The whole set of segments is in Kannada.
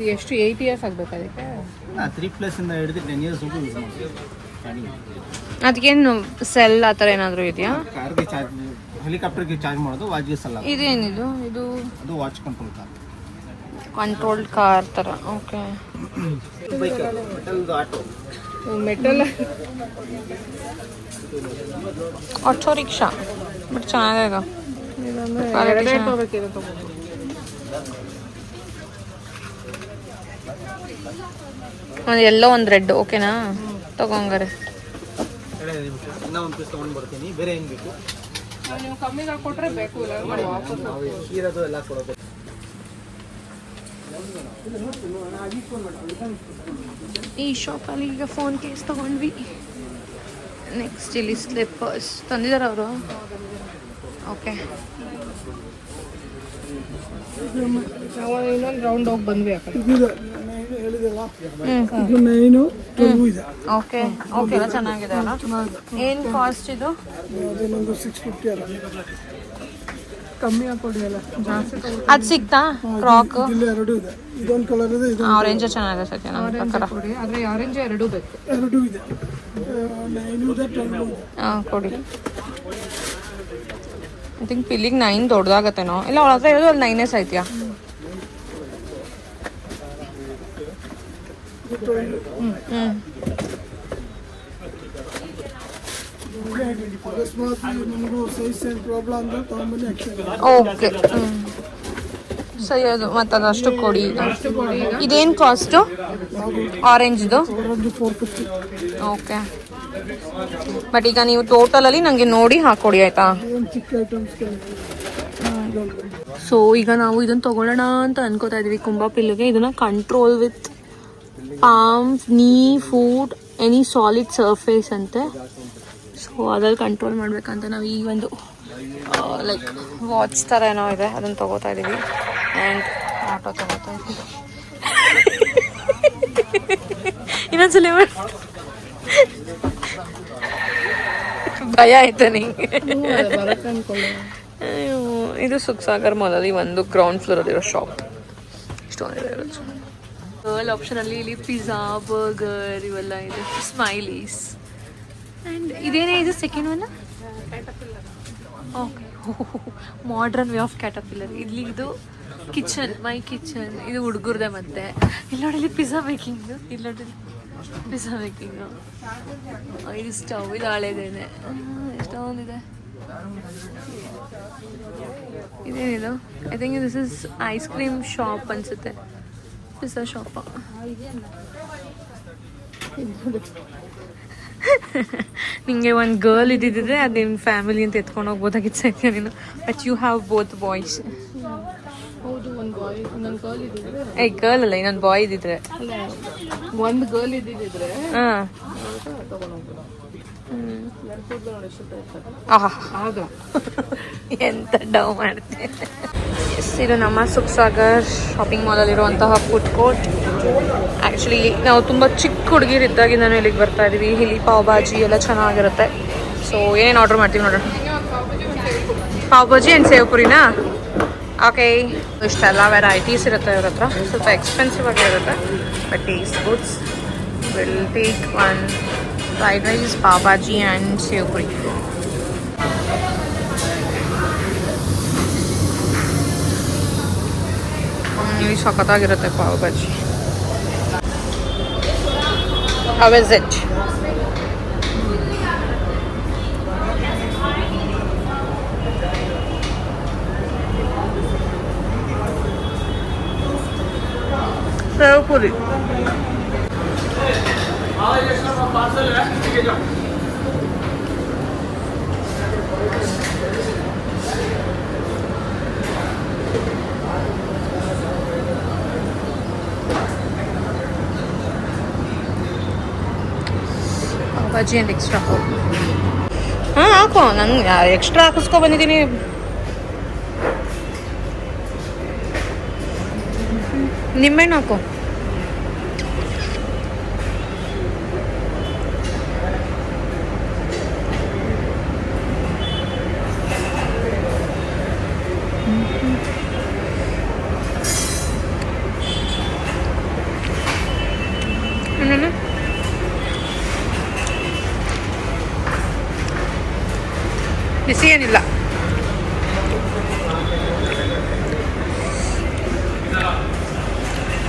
ಇದು ಎಷ್ಟು ಏಯ್ಟ್ ಇಯರ್ಸ್ ಆಗ್ಬೇಕು ಅದಕ್ಕೆ? ತ್ರೀ ಪ್ಲಸ್ಸಿಂದ ಹಿಡಿದು ಟೆನ್ ಇಯರ್ಸ್ ಯೂಸ್ ಮಾಡ್ತೀವಿ ಅದಕ್ಕೇನು ಸೆಲ್ ಆ ಥರ ಏನಾದರೂ ಇದೆಯಾ? ಕಾರ್ಗೆ ಚಾರ್ಜ್ ಹೆಲಿಕಾಪ್ಟರ್ಗೆ ಚಾರ್ಜ್ ಮಾಡೋದು ವಾಚ್ಗೆ ಸಲ್ಲ ಇದೇನಿದು? ಇದು ಅದು watch control car controlled car ಥರ okay metal auto rickshaw but ಚೆನ್ನಾಗಿದೆ ಇದು Quality ಎರಡೇ ಚೆನ್ನಾಗಿ- ತಗೋಬೇಕಿದೆ ತಗೋ ಒಂದು ಎಲ್ಲೋ ಒಂದು ರೆಡ್ ಓಕೆನಾ ತಗೊಂಗಾರೆ. ಎರಡು ನಿಮಿಷ ಇನ್ನೂ ಒಂದು ಪೀಸ್ ತೊಗೊಂಡು ಬರ್ತೀನಿ. ಬೇರೆ ಬೇಕು? ನೀವು ಕಮ್ಮಿಗೆ ಕೊಟ್ಟರೆ ಬೇಕು ಇಲ್ಲ? ವಾಪಸ್ ನಾವು ಇರೋದು ಎಲ್ಲ ಕೊಡೋದು. ಈ ಶಾಪಲ್ಲಿ ಈಗ ಫೋನ್ ಕೇಸ್ ತಗೊಂಡ್ವಿ. ನೆಕ್ಸ್ಟ್ ಇಲ್ಲಿ ಸ್ಲಿಪ್ಪರ್ಸ್ ತಂದಿದ್ದಾರೆ ಅವರು. ಓಕೆ ಇನ್ನೊಂದು ರೌಂಡ್ ಹೋಗಿ ಬಂದ್ವಿ ಆ ಕಡೆ ನೈನು ಟ್ವೆಲ್ವ್ ಇದೆ. ಓಕೆ ಓಕೆ ಎಲ್ಲ ಚೆನ್ನಾಗಿದೆ ಅಲ್ಲ ಏನು ಕಾಸ್ಟ್ ಇದು? ಅದೇನೊಂದು ಸಿಕ್ಸ್ ಫಿಫ್ಟಿ ಅಲ್ಲ. ಕಮ್ಮಿ ಹಾಕೊಡಿ ಅಲ್ಲ ಜಾಸ್ತಿ ಅದು ಸಿಗ್ತಾ ಕ್ರಾಕ್ ಇಲ್ಲಿ ಎರಡು ಇದೆ. ಇದೊಂದು ಕಲರ್ ಇದೆ ಇದು. ಆರೆಂಜ್ ಚೆನ್ನಾಗಿದೆ ಸತ್ಯ ಪ್ರಕಾರ. ಕೊಡಿ. ಆದರೆ ಆರೆಂಜ್ ಎರಡು ಬೇಕು. ಎರಡು ಇದೆ. ನೈನು ಇದೆ ಇದೆ. ಹಾಂ ಕೊಡಿ. ಐ ಥಿಂಕ್ ಪಿಲ್ಲಿಗೆ ನೈನ್ ದೊಡ್ಡದಾಗತ್ತೇನೋ? ಇಲ್ಲ ಒಳಗಡೆ ಇರೋದು ಅಲ್ಲಿ ನೈನೇ ಐತಿಯಾ ಅಕಸ್ಮಾತ್ ನಿಮಗೂ ಸೈಜ್ ಓಕೆ ಸರಿ, ಅದು ಮತ್ತೆ ಅಷ್ಟು ಕೊಡಿ ಇದೇನು ಕಾಸ್ಟು ಆರೆಂಜ್ದು ಓಕೆ ಬಟ್ ಈಗ ನೀವು ಟೋಟಲಲ್ಲಿ ನನಗೆ ನೋಡಿ ಹಾಕ್ಕೊಡಿ ಆಯಿತಾ? ಸೊ ಈಗ ನಾವು ಇದನ್ನ ತಗೊಳ್ಳೋಣ ಅಂತ ಅನ್ಕೋತಾ ಕುಂಬಾಪಿಲ್ಲಿಗೆ ಇದನ್ನ ಕಂಟ್ರೋಲ್ ವಿತ್ ಪಾಮ್ಸ್ ನೀ ಫುಡ್ ಎನಿ ಸಾಲಿಡ್ ಸರ್ಫೇಸ್ ಅಂತೆ. ಸೊ ಅದ್ರಲ್ಲಿ ಕಂಟ್ರೋಲ್ ಮಾಡ್ಬೇಕಂತ ನಾವು ಈ ಒಂದು ಲೈಕ್ ವಾಚ್ ಥರ ಏನೋ ಇದೆ ಅದನ್ನ ತಗೋತಾ ಇದ್ದೀವಿ ಆ್ಯಂಡ್ ಆಟೋ ತಗೋತಾ ಇದ್ದೀವಿ ಇನ್ನೊಂದ್ಸಲ. ಭಯ ಆಯ್ತು ಅಯ್ಯೋ, ಇದು ಸುಖಸಾಗರ್ ಮಾಲಲ್ಲಿ ಒಂದು ಗ್ರೌಂಡ್ ಫ್ಲೋರ್ ಅಲ್ಲಿರೋ ಶಾಪ್ ಇಷ್ಟೊಂದಿದೆ ಇರೋದು. ಗರ್ಲ್ ಆಪ್ಷನಲ್ಲಿ ಇಲ್ಲಿ ಪಿಜ್ಜಾ ಬರ್ಗರ್ ಇವೆಲ್ಲ ಇದೆ. ಸ್ಮೈಲೀಸ್ ಆ್ಯಂಡ್ ಇದೇನೇ ಇದು second one okay modern way of caterpillar ಇಲ್ಲಿ ಇದು ಕಿಚನ್ ಮೈ ಕಿಚನ್ ಇದು ಹುಡುಗರ್ದೆ ಮತ್ತೆ. ಇಲ್ಲಿ ನೋಡಿ, ಇಲ್ಲಿ ಪಿಜ್ಜಾ ಮೇಕಿಂಗು ಇಲ್ಲಿ ನೋಡಿ ಪಿಜ್ಜಾ ಮೇಕಿಂಗು ಇದು ಸ್ಟವ್ ಇದು ಹಳೇದೇನೆ. ಎಷ್ಟೊಂದಿದೆ ಇದೇನಿದು? I think this is ice cream shop ಅನ್ಸುತ್ತೆ. ಪಿಜ್ಜಾ ಶಾಪ ನಿಮಗೆ ಒಂದು ಗರ್ಲ್ ಇದ್ದಿದ್ರೆ ಅದು ನಿಮ್ಮ ಫ್ಯಾಮಿಲಿ ಅಂತ ಎತ್ಕೊಂಡು ಹೋಗ್ಬೋದಾಗಿತ್ತು ಸತ್ಯ ನೀನು but you have both boys a girl ಅಲ್ಲ ಇನ್ನೊಂದು ಬಾಯ್ ಇದ್ದಿದ್ರೆ. ಒಂದು ಗರ್ಲ್ ಇದ್ದಿದ್ರೆ. ಹಾಂ. ಎಂತ ಡವ್ ಮಾಡ್ತೀನಿ ಎಸ್ ಇದು ನಮ್ಮ ಸುಖಸಾಗರ್ ಶಾಪಿಂಗ್ ಮಾಲಲ್ಲಿರುವಂತಹ ಫುಡ್ ಕೋರ್ಟ್ ಆ್ಯಕ್ಚುಲಿ ನಾವು ತುಂಬ ಚಿಕ್ಕ ಹುಡುಗಿರಿದ್ದಾಗಿಂದನೂ ಇಲ್ಲಿಗೆ ಬರ್ತಾ ಇದೀವಿ. ಇಲ್ಲಿ ಪಾವ್ ಭಾಜಿ ಎಲ್ಲ ಚೆನ್ನಾಗಿರುತ್ತೆ. ಸೊ ಏನೇನು ಆರ್ಡರ್ ಮಾಡ್ತೀವಿ ನೋಡೋಣ ಪಾವ್ ಭಾಜಿ ಆ್ಯಂಡ್ ಸೇವ್ ಪುರಿನಾ? ಓಕೆ ಇಷ್ಟೆಲ್ಲ ವೆರೈಟೀಸ್ ಇರುತ್ತೆ ಇವ್ರ ಹತ್ರ. ಸ್ವಲ್ಪ ಎಕ್ಸ್ಪೆನ್ಸಿವ್ ಆಗಿರುತ್ತೆ but taste goods will take one fried rice pav bhaji and sev puri ಇಲ್ಲಿ ಸಖತ್ತಾಗಿರುತ್ತೆ pav bhaji how is it sev puri pav bhaji and extra ಹಾಂ ಹಾಕೋ ನಂಗೆ ಎಕ್ಸ್ಟ್ರಾ ಹಾಕಿಸ್ಕೊ ಬಂದಿದ್ದೀನಿ ನಿಂಬೆಹಣ್ಣು ಹಾಕೋ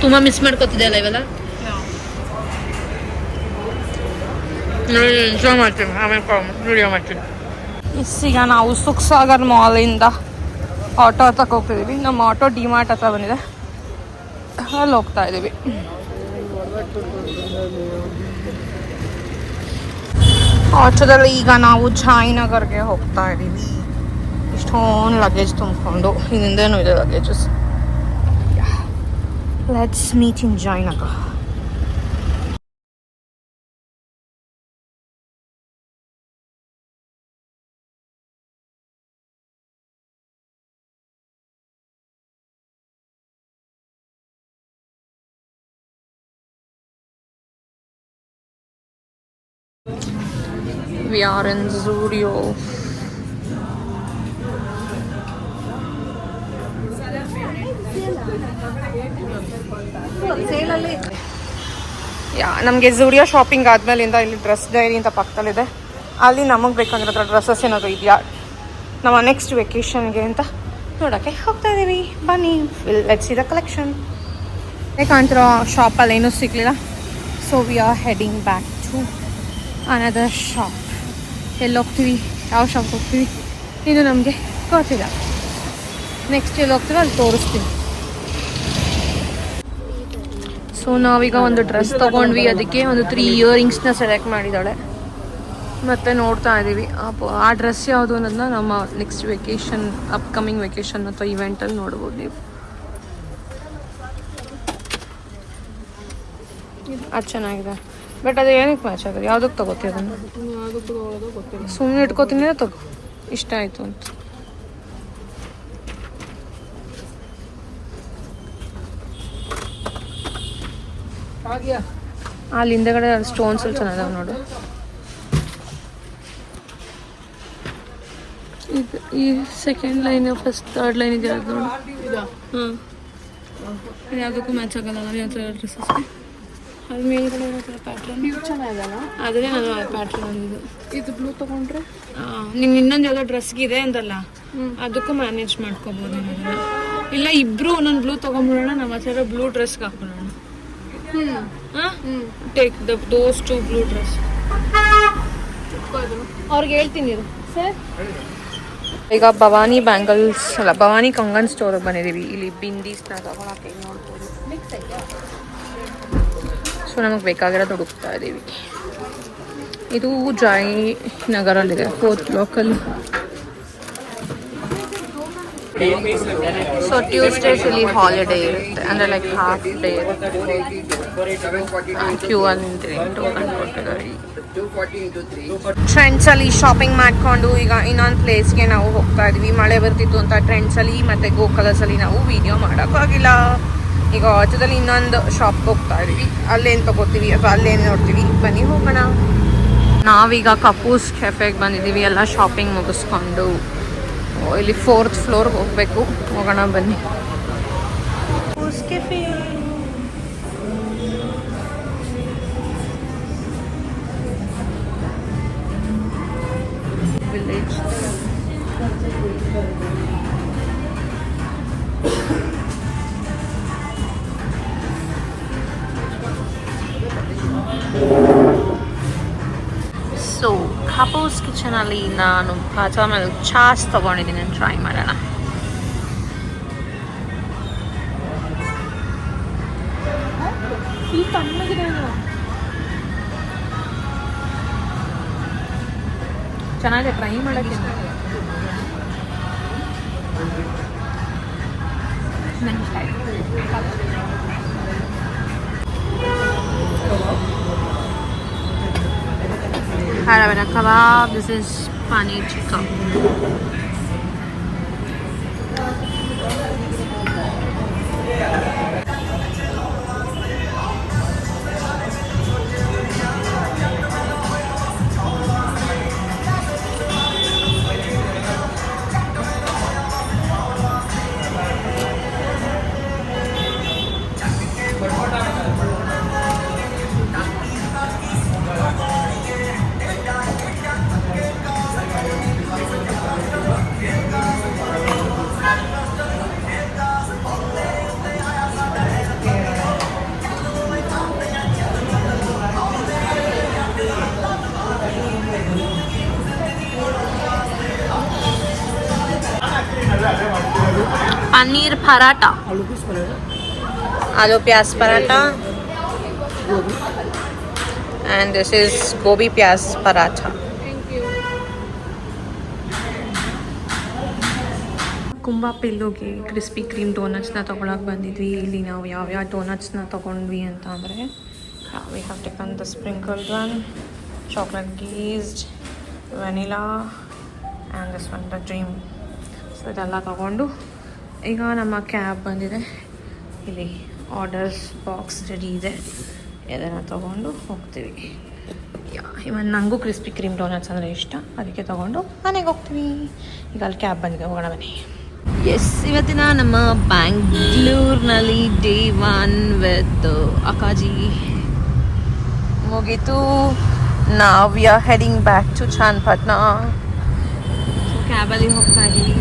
ತುಂಬ ಮಿಸ್ ಮಾಡ್ಕೋತಿದ್ದೆ ಅಲ್ಲ ಇವೆಲ್ಲ? ಎಂಜಾಯ್ ಮಾಡ್ತೀನಿ. ಆಮೇಲೆ ವಿಡಿಯೋ ಮಾಡ್ತೀನಿ. ಈಗ ನಾವು ಸುಖ್ ಸಾಗರ್ ಮಾಲಿಂದ ಆಟೋ ಹತ್ತಕ್ಕೆ ಹೋಗ್ತಿದ್ದೀವಿ ನಮ್ಮ ಆಟೋ ಡಿಮಾರ್ಟ್ ಹತ್ರ ಬಂದಿದೆ. ಅಲ್ಲಿ ಹೋಗ್ತಾ ಇದ್ದೀವಿ ಆಟೋದಲ್ಲಿ ಈಗ ನಾವು ಜಾಯ್ನಗರ್ಗೆ ಹೋಗ್ತಾ ಇದ್ದೀವಿ ಇಷ್ಟೊಂದು ಲಗೇಜ್ ತುಂಬಿಕೊಂಡು ಹಿಂದೇನು ಇದೆ luggages Let's meet in Jainagar. We are in Zurio. Yeah, ನಮಗೆ ಝೂಡಿಯೋ ಶಾಪಿಂಗ್ ಆದ್ಮೇಲಿಂದ ಇಲ್ಲಿ ಡ್ರೆಸ್ ಡೈರಿ ಅಂತ ಪಕ್ಕದಲ್ಲಿದೆ. ಅಲ್ಲಿ ನಮಗೆ ಬೇಕಂದ್ರೆ ಡ್ರೆಸ್ಸಸ್ ಏನಾದರೂ ಇದೆಯಾ? ನಮ್ಮ ನೆಕ್ಸ್ಟ್ ವೆಕೇಷನ್ಗೆ ಅಂತ ನೋಡೋಕ್ಕೆ ಹೋಗ್ತಾ ಇದ್ದೀವಿ ಬನ್ನಿ will let's see the collection ಕಾಣ್ತಿರೋ ಶಾಪಲ್ಲಿ ಏನೂ ಸಿಗಲಿಲ್ಲ. So we are heading back to another shop ಎಲ್ಲಿ ಹೋಗ್ತೀವಿ ಯಾವ ಶಾಪ್ ಹೋಗ್ತೀವಿ? ಇದು ನಮಗೆ ಗೊತ್ತಿಲ್ಲ. ನೆಕ್ಸ್ಟ್ ಎಲ್ಲಿ ಹೋಗ್ತೀವಿ ಅಲ್ಲಿ ತೋರಿಸ್ತೀನಿ. ಸೊ ನಾವೀಗ ಒಂದು ಡ್ರೆಸ್ ತೊಗೊಂಡ್ವಿ. ಅದಕ್ಕೆ ಒಂದು ತ್ರೀ ಇಯರಿಂಗ್ಸ್ನ ಸೆಲೆಕ್ಟ್ ಮಾಡಿದ್ದಾಳೆ. ಮತ್ತೆ ನೋಡ್ತಾ ಇದ್ದೀವಿ ಆ ಡ್ರೆಸ್ ಯಾವುದು ಅನ್ನೋದನ್ನ ನಮ್ಮ ನೆಕ್ಸ್ಟ್ ವೆಕೇಷನ್ ಅಪ್ಕಮಿಂಗ್ ವೆಕೇಷನ್ ಅಥವಾ ಇವೆಂಟಲ್ಲಿ ನೋಡ್ಬೋದು ನೀವು. ಅದು ಚೆನ್ನಾಗಿದೆ. ಬಟ್ ಅದು ಏನಕ್ಕೆ ಮ್ಯಾಚ್ ಆಗೋದು? ಯಾವುದಕ್ಕೆ ತಗೋತೀವಿ ಅದನ್ನು? ಸುಮ್ಮನೆ ಇಟ್ಕೋತೀನಿ ತಗೋ. ಇಷ್ಟ ಆಯಿತು ಅಂತ. ಅಲ್ಲಿ ಹಿಂದೆಗಡೆ ಸ್ಟೋನ್ಸ್ ಚೆನ್ನಾಗಿದಾವೆ ನೋಡು. ಇದು ಈ second line first third line ಇದೆ ಅದು ನೋಡು. ಹ್ಞೂ ಹಾಂ ಯಾವುದಕ್ಕೂ ಮ್ಯಾಚ್ ಆಗಲ್ಲ ನಾವು ಯಾವ ಥರ ಡ್ರೆಸ್ಸಸ್ಗೆ ಅಲ್ಲಿ ಮೇಲ್ಗಡೆ ಥರ ಪ್ಯಾಟ್ರನ್ ಇದು ಚೆನ್ನಾಗಲ್ಲ ಅದೇ ನಾನು ಪ್ಯಾಟ್ರನ್ ಅಂದಿದ್ದು ಇದು ಬ್ಲೂ ತಗೊಂಡ್ರೆ? ನಿಮ್ಗೆ ಇನ್ನೊಂದು ಯಾವುದೋ ಡ್ರೆಸ್ಗೆ ಇದೆ ಅಂತಲ್ಲ ಅದಕ್ಕೂ ಮ್ಯಾನೇಜ್ ಮಾಡ್ಕೋಬೋದು ಇಲ್ಲ ಇಬ್ರು ಒಂದೊಂದು ಬ್ಲೂ ತೊಗೊಂಬಿಡೋಣ ನಮ್ಮ ಹತ್ರ ಬ್ಲೂ ಡ್ರೆಸ್ಗೆ ಹಾಕೊಳ್ಳೋಣ ಹ್ಞೂ ಹಾಂ take the those two blue dress ಅವ್ರಿಗೆ ಹೇಳ್ತೀನಿ ಸರ್? ಈಗ ಭವಾನಿ ಬ್ಯಾಂಗಲ್ಸ್ ಅಲ್ಲ ಭವಾನಿ ಕಂಗನ್ ಸ್ಟೋರಿಗೆ ಬಂದಿದ್ದೀವಿ. ಇಲ್ಲಿ ಬಿಂದೀಸ್ನ ತಗೊಳಕ್ಕೆ ನೋಡ್ಬೋದು? ಸೊ ನಮಗೆ ಬೇಕಾಗಿರೋದು ಹುಡುಕ್ತಾ ಇದ್ದೀವಿ ಇದು ಜಾಯಿ ನಗರಲ್ಲಿದೆ ಫೋರ್ತ್ ಲೋಕಲ್ ಸೊ ಟ್ಯೂಸ್ಡೇಸ್ ಇಲ್ಲಿ ಹಾಲಿಡೇ ಇರುತ್ತೆ ಲೈಕ್ ಹಾಫ್ ಡೇ ಇರುತ್ತೆ ಕ್ಯೂ ಅಲ್ಲಿ ನಿಂತಿದೆ ಟೋಕನ್ ಕೊಟ್ಟಿದ್ದಾರೆ ಟ್ರೆಂಡ್ಸ್ ಅಲ್ಲಿ ಶಾಪಿಂಗ್ ಮಾಡಿಕೊಂಡು ಈಗ ಇನ್ನೊಂದು ಪ್ಲೇಸ್ಗೆ ನಾವು ಹೋಗ್ತಾ ಇದ್ವಿ. ಮಳೆ ಬರ್ತಿತ್ತು ಅಂತ ಟ್ರೆಂಡ್ಸಲ್ಲಿ ಮತ್ತು ಮತ್ತೆ ಗೋಕಲಸ್ ಅಲ್ಲಿ ನಾವು ವೀಡಿಯೋ ಮಾಡೋಕ್ಕಾಗಿಲ್ಲ. ಈಗ ಆಟೋದಲ್ಲಿ ಇನ್ನೊಂದು ಶಾಪ್ಗೆ ಹೋಗ್ತಾ ಇದ್ವಿ. ಅಲ್ಲೇನು ತಗೋತೀವಿ ಅಥವಾ ಅಲ್ಲೇನು ನೋಡ್ತೀವಿ? ಬನ್ನಿ ಹೋಗೋಣ. ನಾವೀಗ ಕಪೂಸ್ ಕೆಫೆಗೆ ಬಂದಿದ್ದೀವಿ. ಎಲ್ಲ ಶಾಪಿಂಗ್ ಮುಗಿಸ್ಕೊಂಡು. ಇಲ್ಲಿ ಫೋರ್ತ್ ಫ್ಲೋರ್ಗೆ ಹೋಗಬೇಕು. ಹೋಗೋಣ ಬನ್ನಿ. Kapoos cafe village so Kapoos ಕಿಚನಲ್ಲಿ ನಾನು ಬಾದಾಮ್ ಮೇಲೆ ಚಾಸ್ ತೊಗೊಂಡಿದ್ದೀನಿ ಟ್ರೈ ಮಾಡೋಣ ಚೆನ್ನಾಗಿದೆ ಟ್ರೈ ಮಾಡೋಕ್ಕೆ ಇಷ್ಟ Kebab. This is paneer tikka. Paneer paratha आलू पीस पड़ेगा aloo pyaz paratha gobhi and this is gobi pyaz paratha ಕುಂಬಾಪಿಲ್ಲೋಗಿ crispy Kreme ಡೋನಟ್ಸ್ನ ತೊಗೊಳಕ್ಕೆ ಬಂದಿದ್ವಿ ಇಲ್ಲಿ ನಾವು ಯಾವ್ಯಾವ ಡೋನಟ್ಸ್ನ ತೊಗೊಂಡ್ವಿ ಅಂತ ಅಂದರೆ we have taken the sprinkled one chocolate glazed vanilla and this one the dream so ಇದೆಲ್ಲ ತೊಗೊಂಡು ಈಗ ನಮ್ಮ ಕ್ಯಾಬ್ ಬಂದಿದೆ. ಇಲ್ಲಿ ಆರ್ಡರ್ಸ್ ಬಾಕ್ಸ್ ರೆಡಿ ಇದೆ. ಇದನ್ನು ತೊಗೊಂಡು ಹೋಗ್ತೀವಿ. ಇವನ್ ನನಗೂ ಕ್ರಿಸ್ಪಿ ಕ್ರೀಮ್ ಡೋನಟ್ಸ್ ಅಂದರೆ ಇಷ್ಟ. ಅದಕ್ಕೆ ತೊಗೊಂಡು ಮನೆಗೆ ಹೋಗ್ತೀವಿ. ಈಗ ಅಲ್ಲಿ ಕ್ಯಾಬ್ ಬಂದಿದೆ. ಹೋಗೋಣ ಬನ್ನಿ. ಎಸ್ ಇವತ್ತಿನ ನಮ್ಮ ಬ್ಯಾಂಗ್ಳೂರ್ನಲ್ಲಿ ಡೇ ಒನ್ ವಿತ್ ಅಕ್ಕಾಜಿ. ಮುಗೀತು. ನಾವು yeah heading back to Channapatna ಕ್ಯಾಬಲ್ಲಿ ಹೋಗ್ತಾ ಇದ್ದೀವಿ